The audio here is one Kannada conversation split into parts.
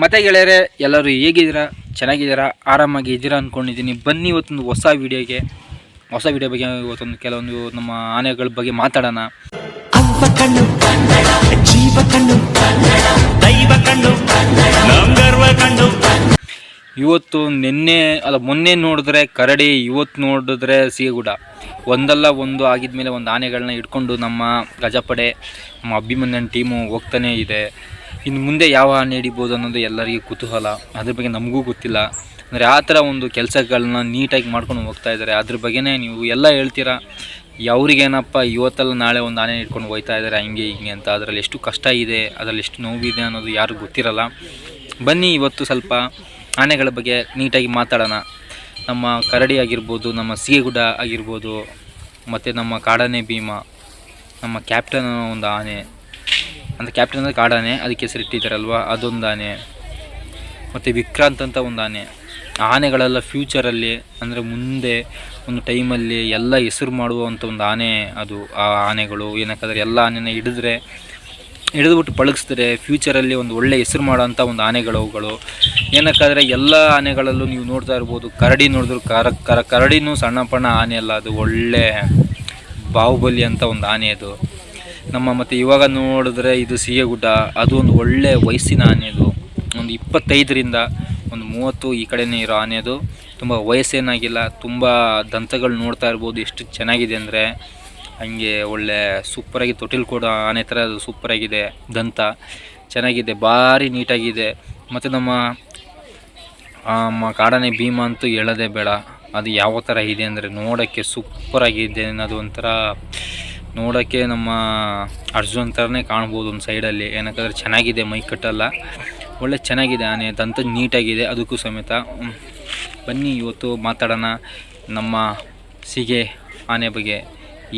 ಮತ್ತೆ ಗೆಳೆಯರೆ ಎಲ್ಲರೂ ಹೇಗಿದ್ದೀರಾ? ಚೆನ್ನಾಗಿದ್ದೀರಾ? ಆರಾಮಾಗಿ ಇದ್ದೀರಾ ಅಂದ್ಕೊಂಡಿದ್ದೀನಿ ಬನ್ನಿ ಇವತ್ತೊಂದು ಹೊಸ ವಿಡಿಯೋಗೆ. ಹೊಸ ವಿಡಿಯೋ ಬಗ್ಗೆ ಇವತ್ತೊಂದು ಕೆಲವೊಂದು ನಮ್ಮ ಆನೆಗಳ ಬಗ್ಗೆ ಮಾತಾಡೋಣ. ಇವತ್ತು ನಿನ್ನೆ ಅಲ್ಲ ಮೊನ್ನೆ ನೋಡಿದ್ರೆ ಕರಡಿ ಇವತ್ತು ನೋಡಿದ್ರೆ ಸಿಗುಡ. ಒಂದಲ್ಲ ಒಂದು ಆಗಿದ್ಮೇಲೆ ಒಂದು ಆನೆಗಳನ್ನ ಇಟ್ಕೊಂಡು ನಮ್ಮ ಗಜಪಡೆ ನಮ್ಮ ಅಭಿಮನ್ಯನ್ ಟೀಮು ಹೋಗ್ತಾನೇ ಇದೆ. ಇನ್ನು ಮುಂದೆ ಯಾವ ಆನೆ ಹಿಡಿಬೋದು ಅನ್ನೋದು ಎಲ್ಲರಿಗೂ ಕುತೂಹಲ. ಅದ್ರ ಬಗ್ಗೆ ನಮಗೂ ಗೊತ್ತಿಲ್ಲ. ಅಂದರೆ ಆ ಥರ ಒಂದು ಕೆಲಸಗಳನ್ನ ನೀಟಾಗಿ ಮಾಡ್ಕೊಂಡು ಹೋಗ್ತಾ ಇದ್ದಾರೆ. ಅದ್ರ ಬಗ್ಗೆನೇ ನೀವು ಎಲ್ಲ ಹೇಳ್ತೀರಾ? ಅವ್ರಿಗೇನಪ್ಪ ಇವತ್ತಲ್ಲ ನಾಳೆ ಒಂದು ಆನೆ ಇಟ್ಕೊಂಡು ಹೋಗ್ತಾ ಇದ್ದಾರೆ, ಹಂಗೆ ಹಿಂಗೆ ಅಂತ. ಅದರಲ್ಲಿ ಎಷ್ಟು ಕಷ್ಟ ಇದೆ, ಅದರಲ್ಲಿ ಎಷ್ಟು ನೋವಿದೆ ಅನ್ನೋದು ಯಾರಿಗೂ ಗೊತ್ತಿರಲ್ಲ. ಬನ್ನಿ ಇವತ್ತು ಸ್ವಲ್ಪ ಆನೆಗಳ ಬಗ್ಗೆ ನೀಟಾಗಿ ಮಾತಾಡೋಣ. ನಮ್ಮ ಕರಡಿ ಆಗಿರ್ಬೋದು, ನಮ್ಮ ಸಿಗೆಗುಡ್ಡ ಆಗಿರ್ಬೋದು, ಮತ್ತು ನಮ್ಮ ಕಾಡಾನೆ ಭೀಮ, ನಮ್ಮ ಕ್ಯಾಪ್ಟನ್ ಅನ್ನೋ ಒಂದು ಆನೆ. ಅಂದರೆ ಕ್ಯಾಪ್ಟನ್ ಅಂದರೆ ಕಾಡಾನೆ, ಅದಕ್ಕೆ ಹೆಸರಿಟ್ಟಿದ್ದಾರಲ್ವ ಅದೊಂದು ಆನೆ ಮತ್ತು ವಿಕ್ರಾಂತ್ ಅಂತ ಒಂದು ಆನೆ ಆನೆಗಳೆಲ್ಲ ಫ್ಯೂಚರಲ್ಲಿ ಅಂದರೆ ಮುಂದೆ, ಒಂದು ಟೈಮಲ್ಲಿ ಎಲ್ಲ ಹೆಸರು ಮಾಡುವಂಥ ಒಂದು ಆನೆ ಅದು, ಆ ಆನೆಗಳು. ಏನಕ್ಕಾದ್ರೆ ಎಲ್ಲ ಆನೆನ ಹಿಡಿದ್ರೆ, ಹಿಡಿದುಬಿಟ್ಟು ಪಳಗಿಸ್ತಾರೆ ಫ್ಯೂಚರಲ್ಲಿ ಒಂದು ಒಳ್ಳೆ ಹೆಸರು ಮಾಡೋಂಥ ಒಂದು ಆನೆಗಳು ಅವುಗಳು. ಏನಕ್ಕಾದರೆ ಎಲ್ಲ ಆನೆಗಳಲ್ಲೂ ನೀವು ನೋಡ್ತಾ ಇರ್ಬೋದು, ಕರಡಿ ನೋಡಿದ್ರು ಕರ ಕರ, ಕರಡಿನೂ ಸಣ್ಣ ಪಣ್ಣ ಆನೆ ಅಲ್ಲ, ಅದು ಒಳ್ಳೆ ಬಾಹುಬಲಿ ಅಂತ ಒಂದು ಆನೆ ಅದು. ನಮ್ಮ ಮತ್ತು ಇವಾಗ ನೋಡಿದ್ರೆ ಇದು ಸಿಹಿಗುಡ್ಡ ಅದು ಒಂದು ಒಳ್ಳೆ ವಯಸ್ಸಿನ ಆನೆ ಅದು ಒಂದು ಇಪ್ಪತ್ತೈದರಿಂದ ಒಂದು ಮೂವತ್ತು ಈ ಕಡೆನೇ ಇರೋ ಆನೆ ಅದು. ತುಂಬ ವಯಸ್ಸೇನಾಗಿಲ್ಲ, ತುಂಬ ದಂತಗಳು ನೋಡ್ತಾ ಇರ್ಬೋದು, ಎಷ್ಟು ಚೆನ್ನಾಗಿದೆ ಅಂದರೆ. ಹಂಗೆ ಒಳ್ಳೆ ಸೂಪರಾಗಿ ತೊಟ್ಟಿಲು ಕೂಡ ಆನೆ ಥರ ಅದು ಸೂಪರಾಗಿದೆ, ದಂತ. ಚೆನ್ನಾಗಿದೆ, ಭಾರಿ ನೀಟಾಗಿದೆ. ಮತ್ತು ನಮ್ಮ ಕಾಡಾನೆ ಭೀಮ ಅಂತೂ ಹೇಳೋದೇ ಬೇಡ. ಅದು ಯಾವ ಥರ ಇದೆ ಅಂದರೆ ನೋಡೋಕ್ಕೆ ಸೂಪರಾಗಿದೆ ಅನ್ನೋದು ಒಂಥರ ನೋಡೋಕ್ಕೆ ನಮ್ಮ ಅರ್ಜುನ್ ಥರನೇ ಕಾಣ್ಬೋದು ಒಂದು ಸೈಡಲ್ಲಿ. ಏನಕ್ಕಾದ್ರೆ ಚೆನ್ನಾಗಿದೆ ಮೈ ಕಟ್ಟಲ್ಲ. ಒಳ್ಳೆ ಚೆನ್ನಾಗಿದೆ ಆನೆ ದಂತ ನೀಟಾಗಿದೆ ಅದಕ್ಕೂ ಸಮೇತ. ಬನ್ನಿ ಇವತ್ತು ಮಾತಾಡೋಣ ನಮ್ಮ ಸೀಗೆ ಆನೆ ಬಗ್ಗೆ.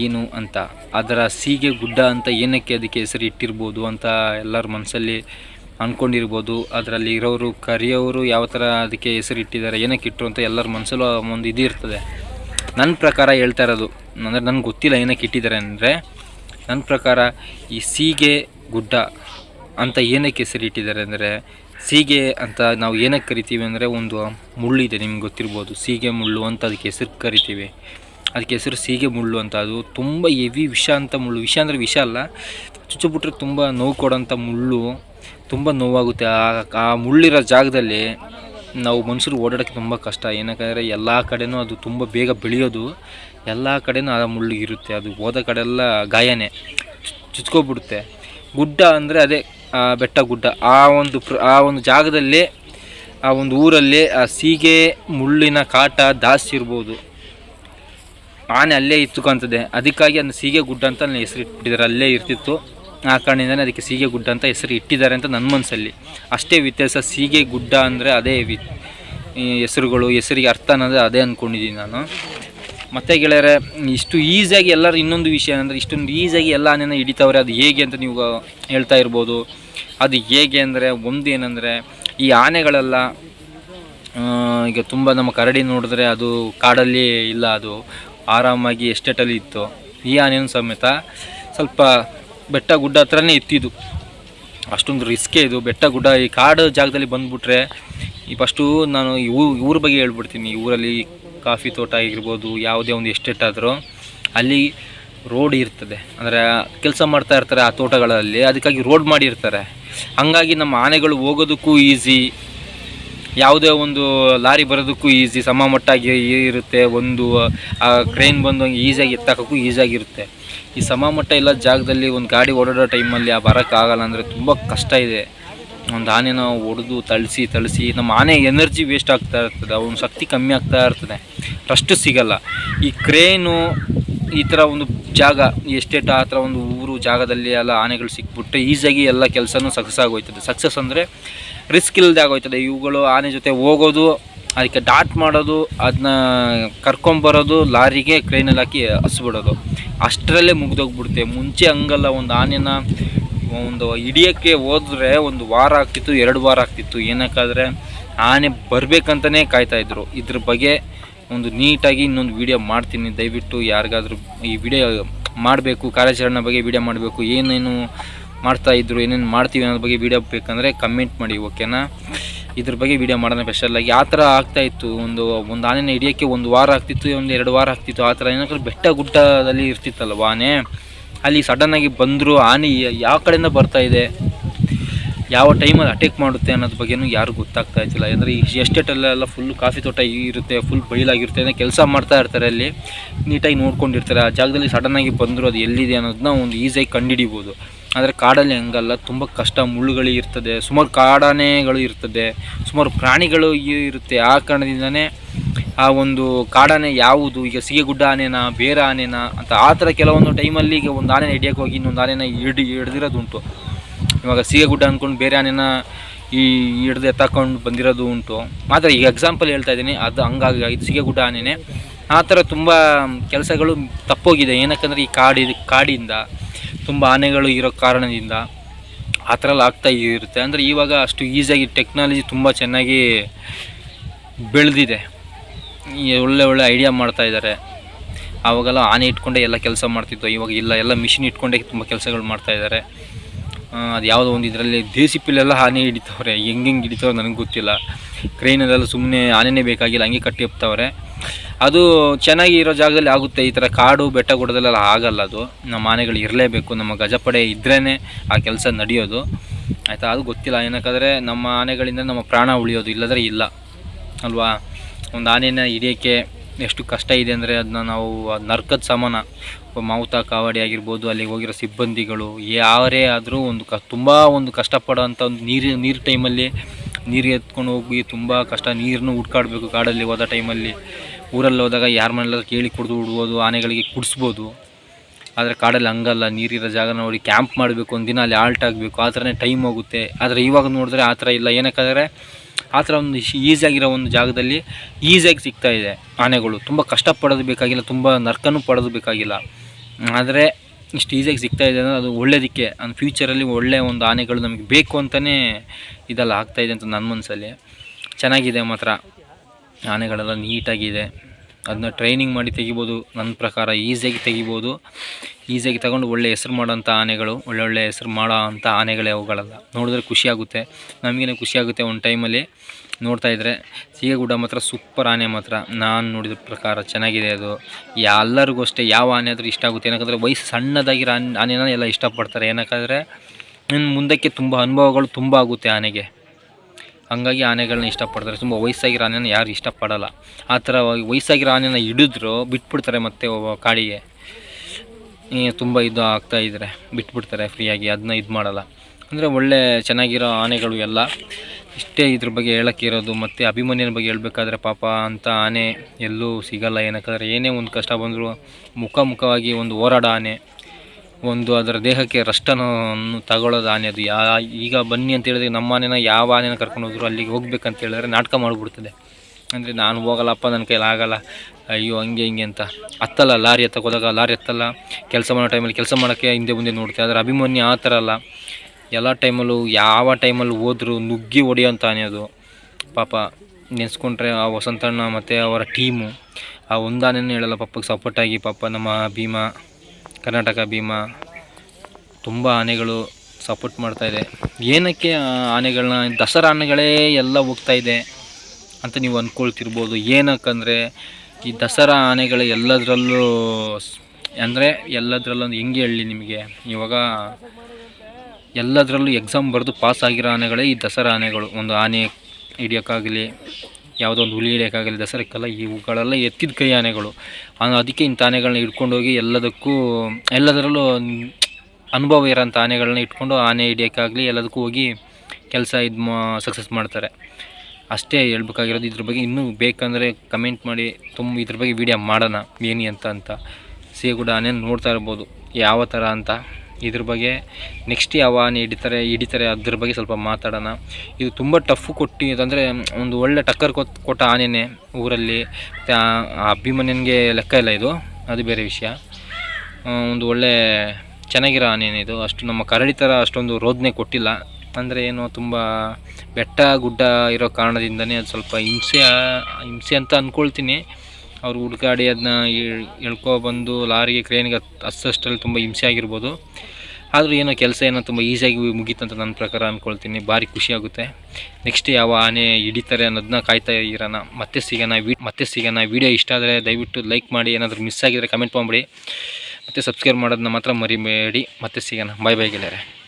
ಏನು ಅಂತ. ಅದರ ಸೀಗೆ ಗುಡ್ಡ ಅಂತ ಏನಕ್ಕೆ ಅದಕ್ಕೆ ಹೆಸರು ಇಟ್ಟಿರ್ಬೋದು ಅಂತ ಎಲ್ಲರ ಮನಸ್ಸಲ್ಲಿ ಅಂದ್ಕೊಂಡಿರ್ಬೋದು ಅದರಲ್ಲಿ ಇರೋರು ಕರಿಯೋರು ಯಾವ ಥರ ಅದಕ್ಕೆ ಹೆಸರು ಇಟ್ಟಿದ್ದಾರೆ, ಏನಕ್ಕೆ ಇಟ್ಟರು ಅಂತ ಎಲ್ಲರ ಮನಸ್ಸಲ್ಲೂ ಒಂದು ಇದು ಇರ್ತದೆ. ನನ್ನ ಪ್ರಕಾರ ಹೇಳ್ತಾ ಇರೋದು ಅಂದರೆ ನನಗೆ ಗೊತ್ತಿಲ್ಲ ಏನಕ್ಕೆ ಇಟ್ಟಿದ್ದಾರೆ ಅಂದರೆ ನನ್ನ ಪ್ರಕಾರ ಈ ಸೀಗೆ ಗುಡ್ಡ ಅಂತ ಏನಕ್ಕೆ ಹೆಸರು ಇಟ್ಟಿದ್ದಾರೆ ಅಂದರೆ, ಸೀಗೆ ಅಂತ ನಾವು ಏನಕ್ಕೆ ಕರಿತೀವಿ ಅಂದರೆ ಒಂದು ಮುಳ್ಳಿದೆ ನಿಮ್ಗೆ ಗೊತ್ತಿರ್ಬೋದು, ಸೀಗೆ ಮುಳ್ಳು ಅಂತ ಅದಕ್ಕೆ ಹೆಸರು ಕರಿತೀವಿ. ಅದಕ್ಕೆ ಹೆಸರು ಸೀಗೆ ಮುಳ್ಳು ಅಂತ, ಅದು ತುಂಬ ಹೆವಿ ವಿಷ ಅಂತ ಮುಳ್ಳು, ವಿಷ ಅಂದರೆ ವಿಷ ಅಲ್ಲ, ಚುಚ್ಚಿಬಿಟ್ರೆ ತುಂಬ ನೋವು ಕೊಡೋಂಥ ಮುಳ್ಳು, ತುಂಬ ನೋವಾಗುತ್ತೆ. ಆ ಆ ಮುಳ್ಳಿರೋ ಜಾಗದಲ್ಲಿ ನಾವು ಮನುಷ್ಯರು ಓಡಾಡೋಕ್ಕೆ ತುಂಬ ಕಷ್ಟ. ಏನಕ್ಕಂದರೆ ಎಲ್ಲ ಕಡೆನೂ ಅದು ತುಂಬ ಬೇಗ ಬೆಳೆಯೋದು, ಎಲ್ಲ ಕಡೆನೂ ಆ ಮುಳ್ಳು ಇರುತ್ತೆ. ಅದು ಹೋದ ಕಡೆಲ್ಲ ಗಾಯನೇ. ಚುಚ್ಕೊಬಿಡುತ್ತೆ. ಗುಡ್ಡ ಅಂದರೆ ಅದೇ ಬೆಟ್ಟ ಗುಡ್ಡ. ಆ ಒಂದು ಪ್ರ, ಆ ಒಂದು ಜಾಗದಲ್ಲಿ, ಆ ಒಂದು ಊರಲ್ಲಿ, ಆ ಸೀಗೆ, ಮುಳ್ಳಿನ ಕಾಟ ಜಾಸ್ತಿ ಇರ್ಬೋದು. ಆನೆ ಅಲ್ಲೇ ಇತ್ತುಕೊಂತದೆ ಅದಕ್ಕಾಗಿ ಅದನ್ನ ಸೀಗೆ ಗುಡ್ಡ ಅಂತ ನನ್ನ ಹೆಸರು ಇಟ್ಬಿಟ್ಟಿದ್ದಾರೆ ಅಲ್ಲೇ ಇರ್ತಿತ್ತು. ಆ ಕಾರಣದಿಂದಲೇ ಅದಕ್ಕೆ ಸೀಗೆ ಗುಡ್ಡ ಅಂತ ಹೆಸರು ಇಟ್ಟಿದ್ದಾರೆ ಅಂತ ನನ್ನ ಮನಸ್ಸಲ್ಲಿ. ಅಷ್ಟೇ ವ್ಯತ್ಯಾಸ, ಸೀಗೆ ಗುಡ್ಡ ಅಂದರೆ ಅದೇ ವಿ ಹೆಸರುಗಳು, ಹೆಸರಿಗೆ ಅರ್ಥ ಅನ್ನೋದು ಅದೇ ಅಂದ್ಕೊಂಡಿದ್ದೀನಿ ನಾನು. ಮತ್ತೆ ಗೆಳೆಯರೆ, ಇಷ್ಟು ಈಸಿಯಾಗಿ ಎಲ್ಲರೂ ಇನ್ನೊಂದು ವಿಷಯ ಅಂದರೆ ಇಷ್ಟೊಂದು ಈಸಿಯಾಗಿ ಎಲ್ಲ ಆನೆನ ಹಿಡಿತವ್ರೆ, ಅದು ಹೇಗೆ ಅಂತ ನೀವು ಹೇಳ್ತಾ ಇರ್ಬೋದು. ಅದು ಹೇಗೆ ಅಂದರೆ, ಒಂದು ಏನಂದರೆ, ಈ ಆನೆಗಳೆಲ್ಲ ಈಗ ತುಂಬ ನಮ್ಮ ಕರಡಿ ನೋಡಿದ್ರೆ ಅದು ಕಾಡಲ್ಲಿ ಇಲ್ಲ, ಅದು ಆರಾಮಾಗಿ ಎಸ್ಟೇಟಲ್ಲಿ ಇತ್ತು. ಈ ಆನೆಯೂ ಸಮೇತ ಸ್ವಲ್ಪ ಬೆಟ್ಟ ಗುಡ್ಡ ಹತ್ರನೇ ಇತ್ತಿದ್ದು. ಅಷ್ಟೊಂದು ರಿಸ್ಕೇ ಇದು. ಬೆಟ್ಟ ಗುಡ್ಡ ಈ ಕಾಡು ಜಾಗದಲ್ಲಿ ಬಂದುಬಿಟ್ರೆ, ಈ ಫಸ್ಟು ನಾನು ಈ ಇವ್ರ ಬಗ್ಗೆ ಹೇಳ್ಬಿಡ್ತೀನಿ. ಊರಲ್ಲಿ ಕಾಫಿ ತೋಟ ಆಗಿರ್ಬೋದು, ಯಾವುದೇ ಒಂದು ಎಸ್ಟೇಟ್ ಆದರೂ ಅಲ್ಲಿ ರೋಡ್ ಇರ್ತದೆ. ಅಂದರೆ ಕೆಲಸ ಮಾಡ್ತಾ ಇರ್ತಾರೆ ಆ ತೋಟಗಳಲ್ಲಿ, ಅದಕ್ಕಾಗಿ ರೋಡ್ ಮಾಡಿರ್ತಾರೆ. ಹಂಗಾಗಿ ನಮ್ಮ ಆನೆಗಳು ಹೋಗೋದಕ್ಕೂ ಈಸಿ ಯಾವುದೇ ಒಂದು ಲಾರಿ ಬರೋದಕ್ಕೂ ಈಸಿ ಸಮ ಮಟ್ಟಾಗಿ ಇರುತ್ತೆ. ಒಂದು ಕ್ರೈನ್ ಬಂದು ಹಂಗೆ ಈಸಿಯಾಗಿ ಎತ್ತಾಕೋಕ್ಕೂ ಈಸಿಯಾಗಿರುತ್ತೆ ಈ ಸಮ ಮಟ್ಟ ಇಲ್ಲ ಜಾಗದಲ್ಲಿ ಒಂದು ಗಾಡಿ ಓಡಾಡೋ ಟೈಮಲ್ಲಿ ಆ ಬರೋಕ್ಕಾಗಲ್ಲ ಅಂದರೆ ತುಂಬ ಕಷ್ಟ ಇದೆ. ಒಂದು ಆನೆನ ಹೊಡೆದು ತಳಿಸಿ ತಳಿಸಿ ನಮ್ಮ ಆನೆ ಎನರ್ಜಿ ವೇಸ್ಟ್ ಆಗ್ತಾ ಇರ್ತದೆ. ಅವನ ಶಕ್ತಿ ಕಮ್ಮಿ ಆಗ್ತಾ ಇರ್ತದೆ. ರಷ್ಟು ಸಿಗಲ್ಲ. ಈ ಕ್ರೇನು ಈ ಥರ ಒಂದು ಜಾಗ ಎಸ್ಟೇಟ್ ಆ ಥರ ಒಂದು ಊರು ಜಾಗದಲ್ಲಿ ಎಲ್ಲ ಆನೆಗಳು ಸಿಕ್ಬಿಟ್ಟು ಈಸಿಯಾಗಿ ಎಲ್ಲ ಕೆಲಸನೂ ಸಕ್ಸಸ್ ಆಗೋಯ್ತದೆ. ಸಕ್ಸಸ್ ಅಂದರೆ ರಿಸ್ಕ್ ಇಲ್ಲದೆ ಆಗೋಯ್ತದೆ. ಇವುಗಳು ಆನೆ ಜೊತೆ ಹೋಗೋದು, ಅದಕ್ಕೆ ಡಾಟ್ ಮಾಡೋದು ಅದನ್ನ ಕರ್ಕೊಂಬರೋದು, ಲಾರಿಗೆ ಕ್ರೈನಲ್ಲಿ ಹಾಕಿ ಹಸ್ಬಿಡೋದು. ಅಷ್ಟರಲ್ಲೇ ಮುಗ್ದೋಗ್ಬಿಡುತ್ತೆ. ಮುಂಚೆ ಹಂಗಲ್ಲ. ಒಂದು ಆನೆನ ಒಂದು ಹಿಡಿಯೋಕ್ಕೆ ಹೋದ್ರೆ ಒಂದು ವಾರ ಆಗ್ತಿತ್ತು, ಎರಡು ವಾರ ಆಗ್ತಿತ್ತು. ಏನಕ್ಕಾದರೆ ಆನೆ ಬರಬೇಕಂತಲೇ ಕಾಯ್ತಾಯಿದ್ರು ಇದ್ರ. ಬಗ್ಗೆ ಒಂದು ನೀಟಾಗಿ ಇನ್ನೊಂದು ವಿಡಿಯೋ ಮಾಡ್ತೀನಿ. ದಯವಿಟ್ಟು ಯಾರಿಗಾದ್ರೂ ಈ ವಿಡಿಯೋ ಮಾಡಬೇಕು, ಕಾರ್ಯಾಚರಣೆ ಬಗ್ಗೆ ವಿಡಿಯೋ ಮಾಡಬೇಕು, ಏನೇನು ಮಾಡ್ತಾ ಇದ್ರು, ಏನೇನು ಮಾಡ್ತೀವಿ ಅನ್ನೋದ್ರ ಬಗ್ಗೆ ವೀಡಿಯೋ ಬೇಕಂದರೆ ಕಮೆಂಟ್ ಮಾಡಿ ಓಕೆನಾ ಇದ್ರ ಬಗ್ಗೆ ವೀಡಿಯೋ ಮಾಡೋಣ ಸ್ಪೆಷಲಾಗಿ ಆ ಥರ ಆಗ್ತಾ ಇತ್ತು. ಒಂದು ಒಂದು ಆನೆನ ಹಿಡಿಯೋಕ್ಕೆ ಒಂದು ವಾರ ಆಗ್ತಿತ್ತು, ಒಂದು ಎರಡು ವಾರ ಆಗ್ತಿತ್ತು. ಆ ಥರ ಏನಂದ್ರೆ ಬೆಟ್ಟ ಗುಡ್ಡದಲ್ಲಿ ಇರ್ತಿತ್ತಲ್ವ ಆನೆ ಅಲ್ಲಿ ಸಡನ್ನಾಗಿ ಬಂದರು, ಆನೆ ಯಾವ ಕಡೆಯಿಂದ ಬರ್ತಾ ಇದೆ? ಯಾವ ಟೈಮಲ್ಲಿ ಅಟ್ಯಾಕ್ ಮಾಡುತ್ತೆ ಅನ್ನೋದ್ರ ಬಗ್ಗೆನೂ ಯಾರು ಗೊತ್ತಾಗ್ತಾ ಇದ್ದಿಲ್ಲ. ಅಂದರೆ ಈ ಎಸ್ಟೇಟಲ್ಲೆಲ್ಲ ಫುಲ್ ಕಾಫಿ ತೋಟ ಇರುತ್ತೆ ಫುಲ್ ಬಯಲಾಗಿರುತ್ತೆ ಕೆಲಸ ಮಾಡ್ತಾ ಇರ್ತಾರೆ ಅಲ್ಲಿ. ನೀಟಾಗಿ ನೋಡ್ಕೊಂಡಿರ್ತಾರೆ. ಆ ಜಾಗದಲ್ಲಿ ಸಡನ್ನಾಗಿ ಬಂದರು, ಅದು ಎಲ್ಲಿದೆ ಅನ್ನೋದನ್ನ ಒಂದು ಈಸಿಯಾಗಿ ಕಂಡುಹಿಡಿಬೋದು. ಆದರೆ ಕಾಡಲ್ಲಿ ಹಂಗಲ್ಲ, ತುಂಬ ಕಷ್ಟ, ಮುಳ್ಳುಗಳು ಇರ್ತದೆ, ಸುಮಾರು ಕಾಡಾನೆಗಳು ಇರ್ತದೆ, ಸುಮಾರು ಪ್ರಾಣಿಗಳು ಇರುತ್ತೆ. ಆ ಕಾರಣದಿಂದನೇ ಆ ಒಂದು ಕಾಡಾನೆ ಯಾವುದು? ಈಗ ಸಿಗೆಗುಡ್ಡ ಆನೆನ, ಬೇರೆ ಆನೆನ? ಅಂತ ಆ ಥರ ಕೆಲವೊಂದು ಟೈಮಲ್ಲಿ ಈಗ ಒಂದು ಆನೆನ ಹಿಡಿಯೋಕೆ ಹೋಗಿ ಇನ್ನೊಂದು ಆನೆನ ಹಿಡಿ, ಹಿಡ್ದಿರೋದುಂಟು. ಇವಾಗ ಸಿಗೆಗುಡ್ಡ ಅಂದ್ಕೊಂಡು ಬೇರೆ ಆನೆನ ಈ ಹಿಡ್ದು ಎತ್ತಾಕೊಂಡು ಬಂದಿರೋದು ಉಂಟು. ಮಾತ್ರ ಈಗ ಎಕ್ಸಾಂಪಲ್ ಹೇಳ್ತಾ ಇದ್ದೀನಿ, ಅದು ಹಂಗಾಗಿ ಇದು ಸಿಗೆಗುಡ್ಡ ಆನೆನೇ. ಆ ಥರ ತುಂಬ ಕೆಲಸಗಳು ತಪ್ಪೋಗಿದೆ. ಏನಕ್ಕಂದರೆ ಈ ಕಾಡಿ ಕಾಡಿಂದ ತುಂಬ ಆನೆಗಳು ಇರೋ ಕಾರಣದಿಂದ ಆ ಥರ ಎಲ್ಲ ಆಗ್ತಾ ಇರುತ್ತೆ. ಅಂದರೆ ಇವಾಗ ಅಷ್ಟು ಈಸಿಯಾಗಿ ಟೆಕ್ನಾಲಜಿ ತುಂಬ ಚೆನ್ನಾಗಿ ಬೆಳೆದಿದೆ. ಒಳ್ಳೆ ಒಳ್ಳೆ ಐಡಿಯಾ ಮಾಡ್ತಾ ಇದ್ದಾರೆ. ಆವಾಗೆಲ್ಲ ಆನೆ ಇಟ್ಕೊಂಡೇ ಎಲ್ಲ ಕೆಲಸ ಮಾಡ್ತಿದ್ದೋ ಇವಾಗ ಇಲ್ಲ, ಎಲ್ಲ ಮಿಷಿನ್ ಇಟ್ಕೊಂಡೇ ತುಂಬ ಕೆಲಸಗಳು ಮಾಡ್ತಾ ಇದ್ದಾರೆ. ಅದು ಯಾವುದೋ ಒಂದು ಇದರಲ್ಲಿ ದೇಸಿ ಪಿಲ್ಲೆಲ್ಲ ಆನೆ ಹಿಡಿತವ್ರೆ. ಹೆಂಗೆ ಹಿಡಿತವ್ರೆ ನನಗೆ ಗೊತ್ತಿಲ್ಲ. ಕ್ರೈನಲ್ಲೆಲ್ಲ ಸುಮ್ಮನೆ ಆನೆನೇ ಬೇಕಾಗಿಲ್ಲ, ಹಂಗೆ ಕಟ್ಟಿ ಅದು ಚೆನ್ನಾಗಿ ಇರೋ ಜಾಗದಲ್ಲಿ ಆಗುತ್ತೆ. ಈ ಥರ ಕಾಡು, ಬೆಟ್ಟ ಗುಡ್ಡದಲ್ಲೆಲ್ಲ ಆಗಲ್ಲ ಅದು. ನಮ್ಮ ಆನೆಗಳು ಇರಲೇಬೇಕು. ನಮ್ಮ ಗಜಪಡೆ ಇದ್ರೇ ಆ ಕೆಲಸ ನಡೆಯೋದು. ಆಯಿತಾ? ಅದು ಗೊತ್ತಿಲ್ಲ. ಏನಕ್ಕಾದರೆ ನಮ್ಮ ಆನೆಗಳಿಂದ ನಮ್ಮ ಪ್ರಾಣ ಉಳಿಯೋದು. ಇಲ್ಲದ್ರೆ ಇಲ್ಲ. ಅಲ್ವಾ? ಒಂದು ಆನೆನ ಹಿಡಿಯೋಕ್ಕೆ ಎಷ್ಟು ಕಷ್ಟ ಇದೆ ಅಂದರೆ ಅದನ್ನ ನಾವು ನರ್ಕದ ಸಮಾನ ಮಾವುತ, ಕಾವಡಿ ಆಗಿರ್ಬೋದು, ಅಲ್ಲಿಗೆ ಹೋಗಿರೋ ಸಿಬ್ಬಂದಿಗಳು ಯಾರೇ ಆದರೂ ಒಂದು ಕ, ತುಂಬ ಒಂದು ಕಷ್ಟಪಡೋಂಥ ಒಂದು ನೀರು ನೀರು ಟೈಮಲ್ಲಿ ನೀರು ಎತ್ಕೊಂಡು ಹೋಗಿ ತುಂಬ ಕಷ್ಟ ನೀರನ್ನು ಹುಡ್ಕಾಡಬೇಕು ಕಾಡಲ್ಲಿ ಹೋದ ಟೈಮಲ್ಲಿ. ಊರಲ್ಲಿ ಹೋದಾಗ ಯಾರ ಮನೆಯಲ್ಲಾದ್ರೂ ಕೇಳಿ ಕುಡಿದು ಬಿಡ್ಬೋದು ಆನೆಗಳಿಗೆ ಕುಡಿಸ್ಬೋದು. ಆದರೆ ಕಾಡಲ್ಲಿ ಹಂಗಲ್ಲ ನೀರಿರೋ ಜಾಗ ನೋಡಿ ಕ್ಯಾಂಪ್ ಮಾಡಬೇಕು, ಒಂದು ದಿನ ಅಲ್ಲಿ ಆಲ್ಟ್ ಆಗಬೇಕು, ಆ ಥರನೇ ಟೈಮ್ ಹೋಗುತ್ತೆ. ಆದರೆ ಇವಾಗ ನೋಡಿದ್ರೆ ಆ ಥರ ಇಲ್ಲ. ಏನಕ್ಕಾದರೆ ಆ ಥರ ಒಂದು ಈಸಿಯಾಗಿರೋ ಒಂದು ಜಾಗದಲ್ಲಿ ಈಸಿಯಾಗಿ ಸಿಗ್ತಾ ಇದೆ ಆನೆಗಳು. ತುಂಬ ಕಷ್ಟಪಡೋದು ಬೇಕಾಗಿಲ್ಲ, ತುಂಬ ನರ್ಕನೂ ಪಡೋದು ಬೇಕಾಗಿಲ್ಲ. ಆದರೆ ಇಷ್ಟು ಈಸಿಯಾಗಿ ಸಿಗ್ತಾ ಇದೆ ಅಂದರೆ ಅದು ಒಳ್ಳೇದಕ್ಕೆ. ಅಂದ್ರೆ ಫ್ಯೂಚರಲ್ಲಿ ಒಳ್ಳೆಯ ಒಂದು ಆನೆಗಳು ನಮಗೆ ಬೇಕು ಅಂತಲೇ ಇದೆಲ್ಲ ಆಗ್ತಾಯಿದೆ ಅಂತ ನನ್ನ ಮನಸ್ಸಲ್ಲಿ ಚೆನ್ನಾಗಿದೆ ಮಾತ್ರ. ಆನೆಗಳೆಲ್ಲ ನೀಟಾಗಿದೆ. ಅದನ್ನ ಟ್ರೈನಿಂಗ್ ಮಾಡಿ ತೆಗಿಬೋದು. ನನ್ನ ಪ್ರಕಾರ ಈಸಿಯಾಗಿ ತೆಗಿಬೋದು. ಈಸಿಯಾಗಿ ತಗೊಂಡು ಒಳ್ಳೆ ಹೆಸ್ರು ಮಾಡೋಂಥ ಆನೆಗಳು ಒಳ್ಳೊಳ್ಳೆ ಹೆಸ್ರು ಮಾಡೋ ಅಂಥ ಆನೆಗಳೇ ಅವುಗಳೆಲ್ಲ. ನೋಡಿದ್ರೆ ಖುಷಿಯಾಗುತ್ತೆ ನಮಗೇನೆ ಖುಷಿಯಾಗುತ್ತೆ ಒಂದು ಟೈಮಲ್ಲಿ ನೋಡ್ತಾ ಇದ್ದರೆ ಸೀಗೆಗುಡ್ಡ ಮಾತ್ರ ಸೂಪರ್ ಆನೆ ಮಾತ್ರ. ನಾನು ನೋಡಿದ ಪ್ರಕಾರ ಚೆನ್ನಾಗಿದೆ ಅದು. ಎಲ್ಲರಿಗೂ ಅಷ್ಟೇ ಯಾವ ಆನೆ ಆದರೂ ಇಷ್ಟ ಆಗುತ್ತೆ. ಏನಕ್ಕಂದರೆ ವಯಸ್ಸು ಸಣ್ಣದಾಗಿರೋ ಆನೆ, ಆನೆನ ಎಲ್ಲ ಇಷ್ಟಪಡ್ತಾರೆ. ಏನಕ್ಕಾದರೆ ನನ್ನ ಮುಂದಕ್ಕೆ ತುಂಬ ಅನುಭವಗಳು ತುಂಬ ಆಗುತ್ತೆ ಆನೆಗೆ. ಹಂಗಾಗಿ ಆನೆಗಳನ್ನ ಇಷ್ಟಪಡ್ತಾರೆ. ತುಂಬ ವಯಸ್ಸಾಗಿರೋ ಆನೆನ ಯಾರು ಇಷ್ಟಪಡೋಲ್ಲ. ಆ ಥರ ವಯಸ್ಸಾಗಿರೋ ಆನೆನ ಹಿಡಿದ್ರು ಬಿಟ್ಬಿಡ್ತಾರೆ ಮತ್ತೆ ಕಾಡಿಗೆ. ತುಂಬ ಇದು ಆಗ್ತಾ ಇದ್ದರೆ ಬಿಟ್ಬಿಡ್ತಾರೆ ಫ್ರೀಯಾಗಿ ಅದನ್ನ ಇದು ಮಾಡಲ್ಲ. ಅಂದರೆ ಒಳ್ಳೆ ಚೆನ್ನಾಗಿರೋ ಆನೆಗಳು ಎಲ್ಲ. ಇಷ್ಟೇ ಇದ್ರ ಬಗ್ಗೆ ಹೇಳೋಕ್ಕಿರೋದು ಮತ್ತು ಅಭಿಮನ್ಯನ ಬಗ್ಗೆ ಹೇಳಬೇಕಾದ್ರೆ ಪಾಪ ಅಂತ ಆನೆ ಎಲ್ಲೂ ಸಿಗಲ್ಲ. ಏನಕ್ಕಾದ್ರೆ ಏನೇ ಒಂದು ಕಷ್ಟ ಬಂದರೂ ಮುಖ ಮುಖವಾಗಿ ಒಂದು ಹೋರಾಡ ಆನೆ. ಒಂದು ಅದರ ದೇಹಕ್ಕೆ ರಷ್ಟನ್ನು ತಗೊಳ್ಳೋದು ಆನೆ ಅದು. ಯಾ, ಈಗ ಬನ್ನಿ ಅಂತ ಹೇಳಿದ್ರೆ ನಮ್ಮ ಆನೆನ ಯಾವ ಆನೆನ ಕರ್ಕೊಂಡು ಹೋದ್ರು ಅಲ್ಲಿಗೆ ಹೋಗ್ಬೇಕಂತ ಹೇಳಿದ್ರೆ ನಾಟಕ ಮಾಡಿಬಿಡ್ತದೆ. ಅಂದರೆ ನಾನು ಹೋಗಲ್ಲಪ್ಪ, ನನ್ನ ಕೈಲಿ ಆಗಲ್ಲ. ಅಯ್ಯೋ, ಹಂಗೆ, ಹಿಂಗೆ ಅಂತ. ಹತ್ತಲ್ಲ, ಲಾರಿ ಎತ್ತಕ್ಕೆ ಹೋದಾಗ ಲಾರಿ ಎತ್ತಲ್ಲ ಕೆಲಸ ಮಾಡೋ ಟೈಮಲ್ಲಿ ಕೆಲಸ ಮಾಡೋಕ್ಕೆ ಹಿಂದೆ ಮುಂದೆ ನೋಡ್ತೀವಿ. ಆದರೆ ಅಭಿಮನ್ಯು ಆ ಥರ ಅಲ್ಲ. ಎಲ್ಲ ಟೈಮಲ್ಲೂ, ಯಾವ ಟೈಮಲ್ಲಿ ಹೋದರೂ ನುಗ್ಗಿ ಹೊಡೆಯೋಂಥ ಆನೆ ಅದು. ಪಾಪ, ನೆನೆಸ್ಕೊಂಡ್ರೆ ಆ ವಸಂತಣ್ಣ ಮತ್ತು ಅವರ ಟೀಮು. ಆ ಒಂದಾನೇನು ಹೇಳಲ್ಲ, ಪಾಪಕ್ಕೆ ಸಪೋರ್ಟಾಗಿ ಪಾಪ ನಮ್ಮ ಭೀಮಾ. ಕರ್ನಾಟಕ ಭೀಮಾ ತುಂಬ ಆನೆಗಳು ಸಪೋರ್ಟ್ ಮಾಡ್ತಾಯಿದೆ ಏನಕ್ಕೆ ಆನೆಗಳನ್ನ ದಸರಾ ಆನೆಗಳೇ ಎಲ್ಲ ಹೋಗ್ತಾ ಇದೆ ಅಂತ ನೀವು ಅಂದ್ಕೊಳ್ತಿರ್ಬೋದು ಏನಕ್ಕಂದರೆ ಈ ದಸರಾ ಆನೆಗಳು ಎಲ್ಲದರಲ್ಲೂ ಅಂದರೆ ಎಲ್ಲದರಲ್ಲೂ ಹೆಂಗೆ ಹೇಳಿ ನಿಮಗೆ? ಇವಾಗ ಎಲ್ಲದರಲ್ಲೂ ಎಕ್ಸಾಮ್ ಬರೆದು ಪಾಸ್ ಆಗಿರೋ ಆನೆಗಳೇ ಈ ದಸರಾ ಆನೆಗಳು. ಒಂದು ಆನೆ ಹಿಡಿಯೋಕ್ಕಾಗಲಿ ಯಾವುದೋ ಒಂದು ಹುಲಿ ಹಿಡಿಯೋಕ್ಕಾಗಲಿ ದಸರಕ್ಕೆಲ್ಲ ಇವುಗಳೆಲ್ಲ ಎತ್ತಿದ ಕೈ ಆನೆಗಳು. ಅದಕ್ಕೆ ಇಂಥ ಆನೆಗಳನ್ನ ಹೋಗಿ ಎಲ್ಲದಕ್ಕೂ, ಎಲ್ಲದರಲ್ಲೂ ಅನುಭವ ಇರೋಂಥ ಆನೆಗಳನ್ನ ಇಟ್ಕೊಂಡು ಆನೆ ಹಿಡಿಯೋಕ್ಕಾಗಲಿ ಎಲ್ಲದಕ್ಕೂ ಹೋಗಿ ಕೆಲಸ ಇದು ಮಾ ಸಕ್ಸಸ್ ಮಾಡ್ತಾರೆ. ಅಷ್ಟೇ ಹೇಳ್ಬೇಕಾಗಿರೋದು ಇದ್ರ ಬಗ್ಗೆ. ಇನ್ನೂ ಬೇಕಂದರೆ ಕಮೆಂಟ್ ಮಾಡಿ ತುಂಬ ಇದ್ರ ಬಗ್ಗೆ ವೀಡಿಯೋ ಮಾಡೋಣ, ಏನಿ ಅಂತ ಅಂತ. ಸೇಗುಡ ಆನೆ ನೋಡ್ತಾ ಇರ್ಬೋದು. ಯಾವ ಥರ ಅಂತ. ಇದ್ರ ಬಗ್ಗೆ ನೆಕ್ಸ್ಟ್ ಯಾವ ಹಿಡಿತಾರೆ ಹಿಡಿತಾರೆ ಅದ್ರ ಬಗ್ಗೆ ಸ್ವಲ್ಪ ಮಾತಾಡೋಣ. ಇದು ತುಂಬ ಟಫ್ ಕೊಟ್ಟು ಅಂದರೆ ಒಂದು ಒಳ್ಳೆ ಟಕ್ಕರ್ ಕೊಟ್, ಕೊಟ್ಟ ಆನೆನೇ ಊರಲ್ಲಿ. ಮತ್ತು ಅಭಿಮನ್ಯನಿಗೆ ಲೆಕ್ಕ ಇಲ್ಲ ಇದು, ಅದು ಬೇರೆ ವಿಷಯ. ಒಂದು ಒಳ್ಳೆ ಚೆನ್ನಾಗಿರೋ ಆನೆನೇ ಇದು. ಅಷ್ಟು ನಮ್ಮ ಕರಡಿ ಥರ ಅಷ್ಟೊಂದು ರೋದನೆ ಕೊಟ್ಟಿಲ್ಲ. ಅಂದರೆ ಏನು ತುಂಬ ಬೆಟ್ಟ ಗುಡ್ಡ ಇರೋ ಕಾರಣದಿಂದನೇ ಅದು ಸ್ವಲ್ಪ ಹಿಂಸೆ ಹಿಂಸೆ ಅಂತ ಅಂದ್ಕೊಳ್ತೀನಿ ಅವ್ರು ಹುಡುಕಾಡಿ ಅದನ್ನ ಎಳ್ಕೊಬಂದು ಲಾರಿಗೆ ಕ್ರೇನ್ಗೆ ಹತ್ತಷ್ಟರಲ್ಲಿ ತುಂಬ ಹಿಂಸೆ ಆಗಿರ್ಬೋದು. ಆದರೂ ಏನೋ ಕೆಲಸ ಏನೋ ತುಂಬ ಈಸಿಯಾಗಿ ಮುಗೀತಂತ ನನ್ನ ಪ್ರಕಾರ ಅಂದ್ಕೊಳ್ತೀನಿ ಭಾರಿ ಖುಷಿಯಾಗುತ್ತೆ ನೆಕ್ಸ್ಟ್ ಯಾವ ಆನೆ ಹಿಡಿತಾರೆ ಅನ್ನೋದನ್ನ ಕಾಯ್ತಾ ಇರೋಣ. ಮತ್ತೆ ಸಿಗೋಣ ವಿ, ಮತ್ತೆ ಸಿಗೋಣ. ವೀಡಿಯೋ ಇಷ್ಟ ಆದರೆ ದಯವಿಟ್ಟು ಲೈಕ್ ಮಾಡಿ. ಏನಾದರೂ ಮಿಸ್ ಆಗಿದ್ರೆ ಕಮೆಂಟ್ ಮಾಡಿಬಿಡಿ. ಮತ್ತು ಸಬ್ಸ್ಕ್ರೈಬ್ ಮಾಡೋದನ್ನ ಮಾತ್ರ ಮರಿಬೇಡಿ. ಮತ್ತೆ ಸಿಗೋಣ. ಬಾಯ್ ಬಾಯ್ ಗೆಳೆಯರೆ.